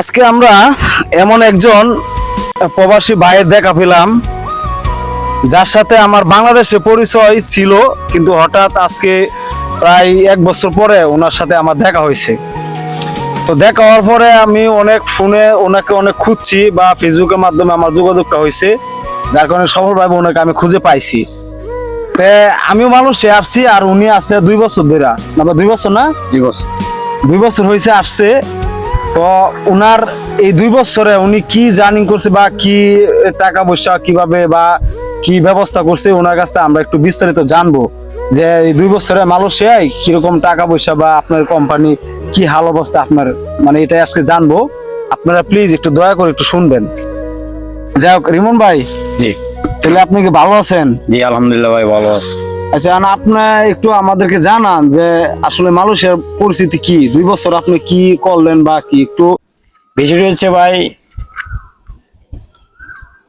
আজকে আমরা এমন একজন প্রবাসী ভাইয়ের দেখা পেলাম যার সাথে আমার বাংলাদেশে পরিচয় ছিল কিন্তু হঠাৎ আজকে প্রায় এক বছর পরে ওনার সাথে আমার দেখা হয়েছে। তো দেখা হওয়ার পরে আমি অনেক ফোনে ওনাকে অনেক খুঁজছি বা ফেসবুকের মাধ্যমে আমার যোগাযোগটা হয়েছে যার কারণে সফলভাবে ওনাকে আমি খুঁজে পাইছি। তে আমিও মানুষে আসছি আর উনি আছে দুই বছর ধরে না দুই বছর না? দুই বছর। দুই বছর হয়েছে আসছে। তো উনার এই দুই বছরে উনি কি জার্নিং করছে বা কি টাকা পয়সা কীভাবে বা কি ব্যবস্থা করছে ওনার কাছে আমরা একটু বিস্তারিত জানব। যে এই দুই বছরে মালয়েশিয়ায় কীরকম টাকা পয়সা বা আপনার কোম্পানি কি হাল অবস্থা আপনার মানে এটাই আজকে জানব। আপনারা প্লিজ একটু দয়া করে একটু শুনবেন। যাই হোক রিমন ভাই জি। তাহলে আপনি কি ভালো আছেন? জি আলহামদুলিল্লাহ ভাই ভালো আছে। আচ্ছা আপনি একটু আমাদেরকে জানান যে আসলে মানুষের পরিস্থিতি কি? দুই বছর আপনি কি করলেন বা কি একটু? বেশি হচ্ছে ভাই,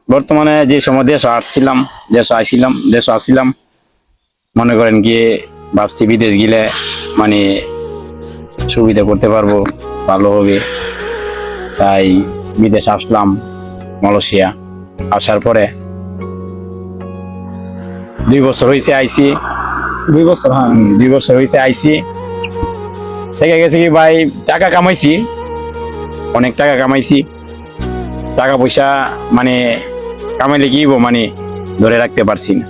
বর্তমানে যে সময় দেশ আসছিলাম দেশ আইছিলাম দেশ আসছিলাম মনে করেন গিয়ে ভাবছি বিদেশ গেলে মানে সুবিধা করতে পারব, ভালো হবে। তাই বিদেশ আসলাম, মালয়েশিয়া, আসার পরে দুই বছর হয়েছে আইসি। দুই বছর হ্যাঁ। দুই বছর হয়েছে আইসি। থেকে গেছে কি ভাই টাকা কামাইছি। অনেক টাকা কামাইছি। টাকা পয়সা মানে কামাইলে কি মানে ধরে রাখতে পারছি না।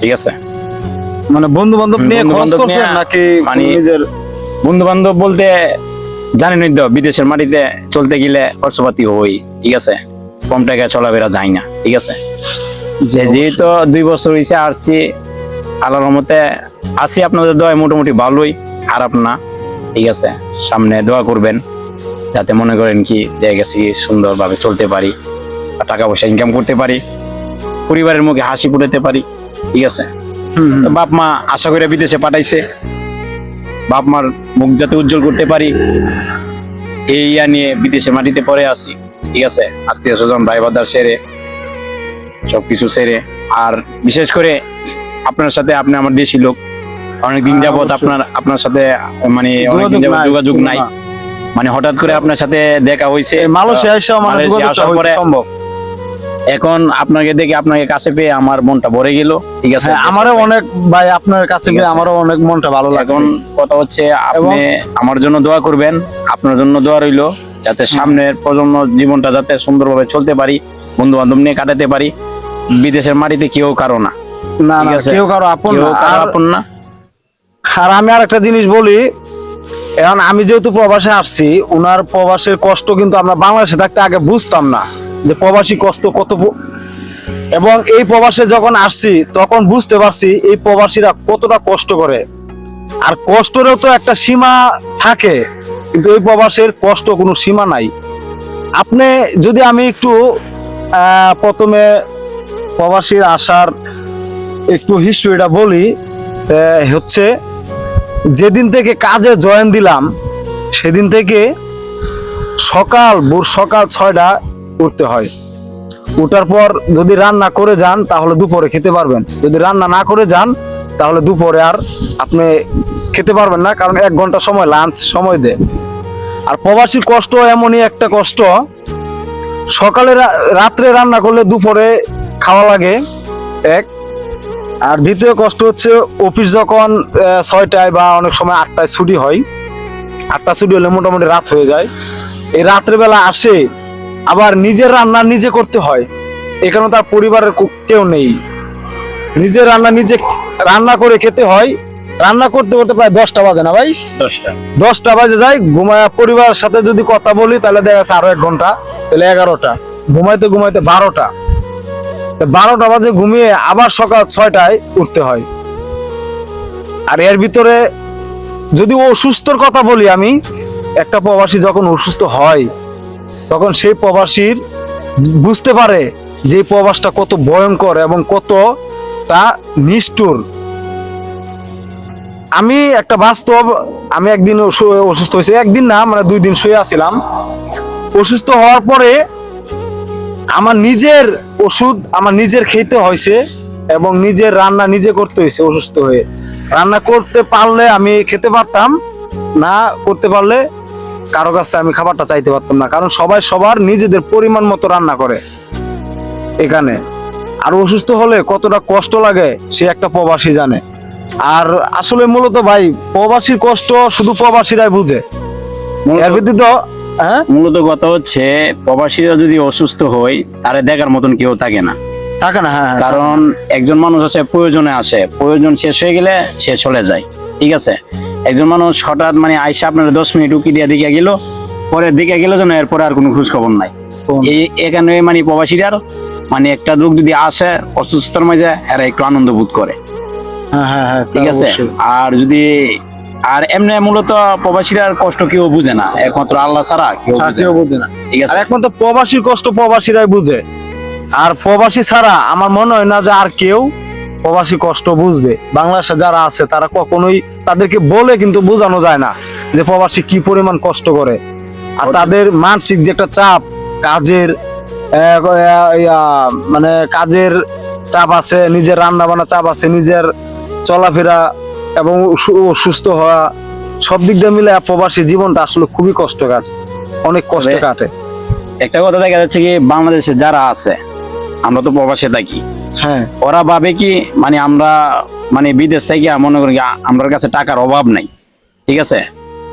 ঠিক আছে? মানে বন্ধু বান্ধব নিয়ে খরচ করছেন নাকি মানে- নিজের বন্ধু বান্ধব বলতে জানেনই তো বিদেশের মাটিতে চলতে গেলে খরচপাতি হই ঠিক আছে? কম টাকায় চলাফেরা যায় না ঠিক আছে? যে যেহেতু দুই বছর হয়েছে আসছি আল্লাহর রহমতে আছি আপনাদের দোয়ায় মোটামুটি ভালোই খারাপ না। ঠিক আছে সামনে দোয়া করবেন যাতে মনে করেন কি দেখা গেছে কি সুন্দরভাবে চলতে পারি আর টাকা পয়সা ইনকাম করতে পারি পরিবারের মুখে হাসি ফুটাতে পারি ঠিক আছে? বাপ মা আশা করে বিদেশে পাঠাইছে বাপ মার মুখ যাতে উজ্জ্বল করতে পারি এই ইয়া নিয়ে বিদেশে মাটিতে পরে আসি ঠিক আছে? আত্মীয় স্বজন ভাই বাদার সেরে। সবকিছু সেরে। আর বিশেষ করে আপনার সাথে আপনি আমার দেশি লোক। অনেকদিন হ্যাঁ, অবশ্যই। আপনার আপনার সাথে মানে অনেকদিন যোগাযোগ নাই, যোগাযোগ নাই। মানে হঠাৎ করে আপনার সাথে দেখা হয়েছে মালয়েশিয়া আসার পরে সম্ভব। এখন আপনাকে দেখে আপনাকে কাছে পেয়ে আমার মনটা ভরে গেল। ঠিক আছে? হ্যাঁ আমারও অনেক ভাই আপনার কাছে আছে। আমারও অনেক মনটা ভালো লাগছে। এখন কথা হচ্ছে আপনি আমার জন্য দোয়া করবেন আপনার জন্য দোয়া রইল যাতে সামনের প্রজন্ম জীবনটা যাতে সুন্দরভাবে চলতে পারি বন্ধু বান্ধব নিয়ে কাটাতে পারি। বিদেশের মাটিতে কেউ কারও না। না না কেউ কারও আপন না। কারও আর- আপন না? আর আমি আর একটা জিনিস বলি এখন আমি যেহেতু প্রবাসে আসছি ওনার প্রবাসের কষ্ট কিন্তু আমরা বাংলাদেশে থাকতে আগে বুঝতাম না যে প্রবাসী কষ্ট কত এবং এই প্রবাসে যখন আসছি তখন বুঝতে পারছি এই প্রবাসীরা কতটা কষ্ট করে। আর কষ্টেরও তো একটা সীমা থাকে কিন্তু এই প্রবাসের কষ্ট কোনো সীমা নাই। আপনি যদি আমি একটু আহ, প্রথমে প্রবাসীর আসার একটু হিস্ট্রিটা বলি হচ্ছে যেদিন থেকে কাজে জয়েন দিলাম, সেদিন থেকে সকাল, ভোর সকাল ছয়টা উঠতে হয়। উঠার পর যদি রান্না করে যান, তাহলে দুপুরে খেতে পারবেন। যদি রান্না না করে যান, তাহলে দুপুরে আর আপনি খেতে পারবেন না, কারণ এক ঘণ্টা সময় লাঞ্চ সময় দেয়। আর প্রবাসীর কষ্ট এমনই একটা কষ্ট, সকালে রাত্রে রান্না করলে দুপুরে খাওয়া লাগে এক। আর দ্বিতীয় কষ্ট হচ্ছে অফিস যখন ছয়টায় বা অনেক সময় আটটায় ছুটি হয় আটটা ছুটি হলে মোটামুটি রাত হয়ে যায়। এই রাত্রেবেলা আসে আবার নিজের রান্না নিজে করতে হয় এখানে তার পরিবারের কেউ নেই। নিজের রান্না নিজে রান্না করে খেতে হয় রান্না করতে করতে প্রায় দশটা বাজে না ভাই? দশটা। দশটা বাজে যাই ঘুমায় পরিবারের সাথে যদি কথা বলি তাহলে দেখা যাচ্ছে আরও এক ঘণ্টা তাহলে এগারোটা। ঘুমাইতে ঘুমাইতে বারোটা। বারোটা বাজে ঘুমিয়ে আবার সকাল ছয়টায় উঠতে হয়। আর এর ভিতরে যদি অসুস্থর কথা বলি আমি, একটা প্রবাসী যখন অসুস্থ হয়, তখন সেই প্রবাসীর বুঝতে পারে যে প্রবাসটা কত ভয়ঙ্কর এবং কতটা নিষ্ঠুর। আমি একটা বাস্তব, আমি একদিন অসুস্থ হয়েছি, একদিন না মানে দুই দিন শুয়ে আছিলাম। অসুস্থ হওয়ার পরে আমার নিজের ওষুধ আমার নিজের খেতে হয়েছে এবং নিজের রান্না নিজে করতে হয়েছে অসুস্থ হয়ে। রান্না করতে পারলে আমি খেতে পারতাম না করতে পারলে কারও কাছে আমি খাবারটা চাইতে পারতাম না কারণ সবাই সবার নিজেদের পরিমাণ মতো রান্না করে এখানে। আর অসুস্থ হলে কতটা কষ্ট লাগে সে একটা প্রবাসী জানে। আর আসলে মূলত ভাই প্রবাসীর কষ্ট শুধু প্রবাসীরাই বুঝে। এর ব্যতীত মূলত কথা হচ্ছে প্রবাসীরা যদি অসুস্থ হয় তারে দেখার মতন কেউ থাকে না। থাকে না হ্যাঁ হ্যাঁ। কারণ একজন মানুষ আছে প্রয়োজনে আসে। প্রয়োজন শেষ হয়ে গেলে সে চলে যায়। ঠিক আছে? একজন মানুষ হঠাৎ মানে আইসা আপনার দশ মিনিট উকি দিয়ে দিকে গেল পরে দিকে গেল যেন এরপরে আর কোনো খোঁজ খবর নাই এই এখানে মানে প্রবাসীরা মানে একটা লোক যদি আসে অসুস্থতার মাঝে এরা একটু আনন্দ বোধ করে। হ্যাঁ হ্যাঁ হ্যাঁ ঠিক আছে? আর যদি আর এমনি মূলত প্রবাসীরা কষ্ট কেউ বুঝে না। একমাত্র আল্লাহ ছাড়া কেউ হ্যাঁ, বুঝে না। ঠিক আছে? একমাত্র প্রবাসীর কষ্ট প্রবাসীরাই বুঝে। আর প্রবাসী ছাড়া আমার মনে হয় না যে আর কেউ প্রবাসী কষ্ট বুঝবে। বাংলাদেশে যারা আছে তারা কখনোই তাদেরকে বলে কিন্তু বোঝানো যায় না যে প্রবাসী কি পরিমাণ কষ্ট করে। আর তাদের মানসিক যে একটা চাপ কাজের মানে কাজের চাপ আছে নিজের রান্না বান্না চাপ আছে নিজের চলাফেরা এবং সুস্থ হওয়া সব দিক দিয়ে মিলে প্রবাসী জীবনটা আসলে খুবই কষ্টকর অনেক কষ্টে তবে- কাটে। একটা কথা দেখা যাচ্ছে কি বাংলাদেশে যারা আছে আমরা তো প্রবাসে থাকি। হ্যাঁ। ওরা ভাবে কি মানে আমরা মানে বিদেশ থেকে মনে করি আমার কাছে টাকার অভাব নাই ঠিক আছে?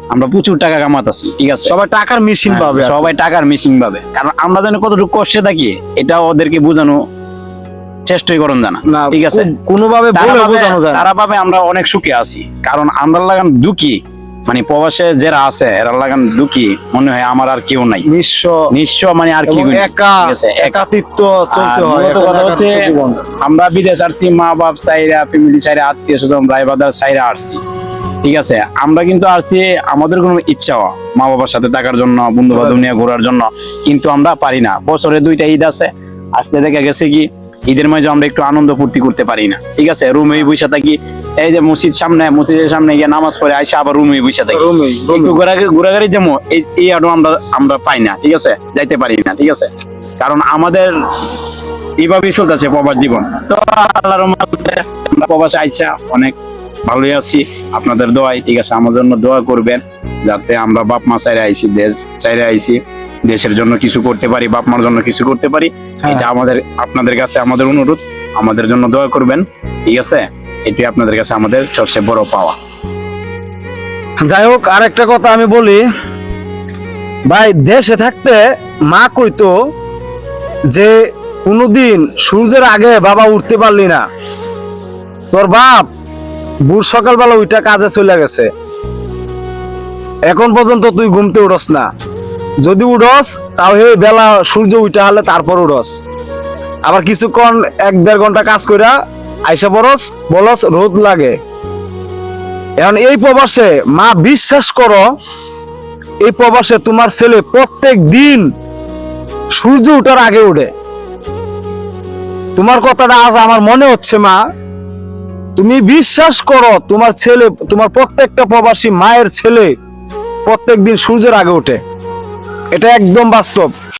আমরা প্রচুর টাকা কামাতাছি ঠিক আছে? সবাই টাকার মেশিন হ্যাঁ, পাবে সবাই টাকার মিসিং পাবে। কারণ আমরা যেন কতটুকু কষ্টে থাকি এটা ওদেরকে বোঝানো চেষ্টাই করুন জানা। ঠিক আছে? কোনোভাবে বোঝানো যায়। তারা ভাবে আমরা অনেক সুখে আছি। কারণ আমরা লাগান দুঃখী। মানে প্রবাসে যারা আছে এরা লাগান দুঃখী। মনে হয় আমার আর কেউ নাই। নিঃস্ব নিঃস্ব মানে আর কি একা একাতিত্ব চলতে হয় কথা হচ্ছে আমরা বিদেশ আসছি মা বাপ চাইরা ফ্যামিলি চাইরা আত্মীয় স্বজন ভাই বাদার চাইরা আসছি। ঠিক আছে? আমরা কিন্তু আসছি আমাদের কোনো ইচ্ছা মা বাবার সাথে থাকার জন্য বন্ধু বান্ধব নিয়ে ঘোরার জন্য। কিন্তু আমরা পারি না। বছরে দুইটা ঈদ আছে। আসতে দেখা গেছে কি ঈদের মাঝে আমরা একটু আনন্দ ফুর্তি করতে পারি না। ঠিক আছে? রুমে বসে থাকি এই যে মসজিদ সামনে মসজিদের সামনে গিয়ে নামাজ পড়ে আইসা আবার রুমে বসে থাকি। একটু ঘোরাঘুরি যেমন এই আরও আমরা আমরা পাই না ঠিক আছে? যাইতে পারি না ঠিক আছে? কারণ আমাদের এইভাবেই চলতেছে প্রবাস জীবন। তো আল্লাহ রহমতে প্রবাসে আইসা অনেক ভালোই আছি আপনাদের দোয়াই ঠিক আছে? আমার জন্য দোয়া করবেন যাতে আমরা বাপ মা চাইরে আইছি দেশ চাইরে আইছি দেশের জন্য কিছু করতে পারি বাপ মার জন্য কিছু করতে পারি। হ্যাঁ। এটা আমাদের আপনাদের কাছে আমাদের অনুরোধ আমাদের জন্য দোয়া করবেন ঠিক আছে? এটি আপনাদের কাছে আমাদের সবচেয়ে বড় পাওয়া। যাই হোক আর একটা কথা আমি বলি। ভাই দেশে থাকতে মা কইতো যে কোনোদিন সূর্যের আগে বাবা উঠতে পারলি না। তোর বাপ বুড় সকালবেলা ওইটা কাজে চলে গেছে। এখন পর্যন্ত তুই ঘুমতে উঠস না। যদি উঠস তাও হে বেলা সূর্য উঠা হলে তারপর উঠস আবার কিছুক্ষণ, এক দেড় ঘণ্টা কাজ কইরা আইসা পড়স, বলস রোদ লাগে। এখন এই প্রবাসে মা বিশ্বাস করো, এই প্রবাসে তোমার ছেলে প্রত্যেক দিন সূর্য উঠার আগে উঠে তোমার কথাটা আজ আমার মনে হচ্ছে মা। তুমি বিশ্বাস করো, তোমার ছেলে, তোমার প্রত্যেকটা প্রবাসী মায়ের ছেলে প্রত্যেক দিন সূর্যের আগে ওঠে। এটা একদম বাস্তব।